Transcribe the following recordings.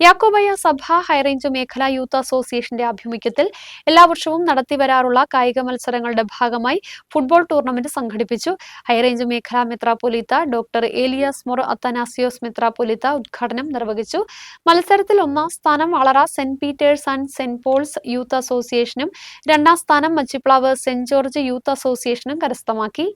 യാക്കോബയ സഭ ഹൈറേഞ്ച് മേഖല യൂത്ത് അസോസിയേഷന്റെ ആഭിമുഖ്യത്തിൽ എല്ലാ വർഷവും നടത്തിവരാറുള്ള കായിക മത്സരങ്ങളുടെ ഭാഗമായി ഫുട്ബോൾ ടൂർണമെന്റ് സംഘടിപ്പിച്ചു. ഹൈറേഞ്ച് മേഖല മെത്രാപൊലീത്ത ഡോക്ടർ ഏലിയാസ് മൊർ അത്തനാസിയോസ് മെത്രാപൊലീത്ത ഉദ്ഘാടനം നിർവഹിച്ചു. മത്സരത്തിൽ ഒന്നാം സ്ഥാനം Valara saint Peter's and saint Paul's youth അസോസിയേഷനും രണ്ടാം സ്ഥാനം മച്ചിപ്ലാവ് സെന്റ് ജോർജ് യൂത്ത് അസോസിയേഷനും കരസ്ഥമാക്കി.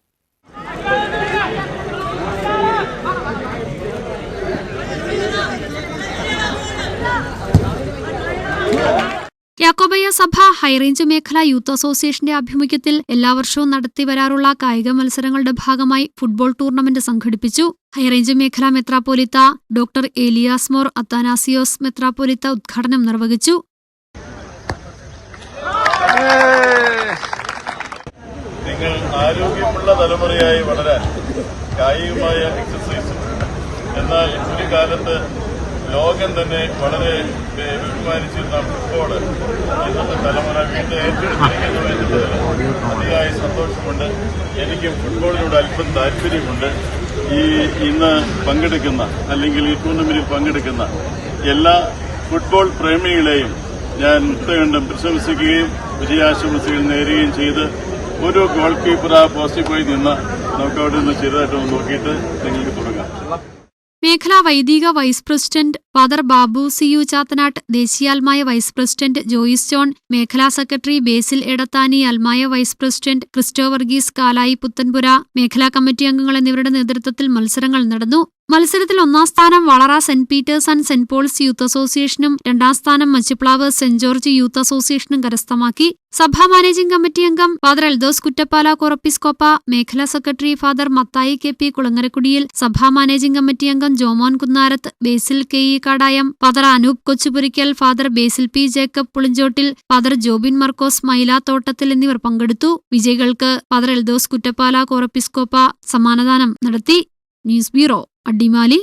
യാക്കോബയ്യ സഭ ഹൈറേഞ്ച് മേഖല യൂത്ത് അസോസിയേഷന്റെ ആഭിമുഖ്യത്തിൽ എല്ലാ വർഷവും നടത്തിവരാറുള്ള കായിക മത്സരങ്ങളുടെ ഭാഗമായി ഫുട്ബോൾ ടൂർണമെന്റ് സംഘടിപ്പിച്ചു. ഹൈറേഞ്ച് മേഖല മെത്രാപ്പോലിത്ത ഡോക്ടർ ഏലിയാസ് മോർ അത്താനാസിയോസ് മെത്രാപ്പോലിത്ത ഉദ്ഘാടനം നിർവഹിച്ചു. നിങ്ങൾ ആരോഗ്യമുള്ള തലമുറയായി വളരാൻ കായികമായ എക്സസൈസും എന്നാൽ ഒരു കാലത്ത് ലോകം തന്നെ വളരെ ബഹുമാനിച്ചിരുന്ന ഇന്നത്തെ തലമുറ വീണ്ടും ഏറ്റെടുത്തിരിക്കുന്നു അതിയായ സന്തോഷമുണ്ട്. എനിക്കും ഫുട്ബോളിനോട് അല്പം താല്പര്യമുണ്ട്. ഈ ഇന്ന് പങ്കെടുക്കുന്ന അല്ലെങ്കിൽ ഈ ടൂർണമെന്റിൽ പങ്കെടുക്കുന്ന എല്ലാ ഫുട്ബോൾ പ്രേമികളെയും ഞാൻ മുക്തകണ്ഠം പ്രശംസിക്കുകയും വിജയാശംസകൾ നേരുകയും ചെയ്ത് ഒരു ഗോൾ കീപ്പർ ആ പോസ്റ്റിൽ പോയി നിന്ന് നമുക്ക് അവിടെ നിന്ന് ചെറുതായിട്ടൊന്ന് നോക്കിയിട്ട് നിങ്ങൾക്ക് തുടങ്ങാം. മേഖലാ വൈദിക vice president father Babu C U Chathanattu ദേശീയാൽമായ vice president Joice John മേഖലാ സെക്രട്ടറി ബേസിൽ എടത്താനി അൽമായ വൈസ് പ്രസിഡന്റ് ക്രിസ്റ്റോ വർഗീസ് കാലായി പുത്തൻപുര മേഖലാ കമ്മിറ്റി അംഗങ്ങൾ എന്നിവരുടെ നേതൃത്വത്തിൽ മത്സരങ്ങൾ നടന്നു. മത്സരത്തിൽ ഒന്നാം സ്ഥാനം Valara saint Peter's and saint Paul's youth അസോസിയേഷനും രണ്ടാം സ്ഥാനം മച്ചിപ്ലാവ് സെന്റ് ജോർജ് യൂത്ത് അസോസിയേഷനും കരസ്ഥമാക്കി. സഭാ മാനേജിംഗ് കമ്മിറ്റി അംഗം ഫാദർ എൽദോസ് കുറ്റപ്പാല കൊറപ്പിസ്കോപ്പ മേഖലാ secretary father Mathai K P Kulangarakudiyil സഭാ മാനേജിംഗ് കമ്മിറ്റി അംഗം Jomon Kunnarath Basil K E Kadayam father Anoop Kochupurickal father Basil P Jacob Pulinchottil father Jobin Markose Mylathottathil എന്നിവർ പങ്കെടുത്തു. വിജയികൾക്ക് ഫാദർ എൽദോസ് കുറ്റപ്പാല കോറപ്പിസ്കോപ്പ സമ്മാനദാനം നടത്തി. News bureau. അടിമാലി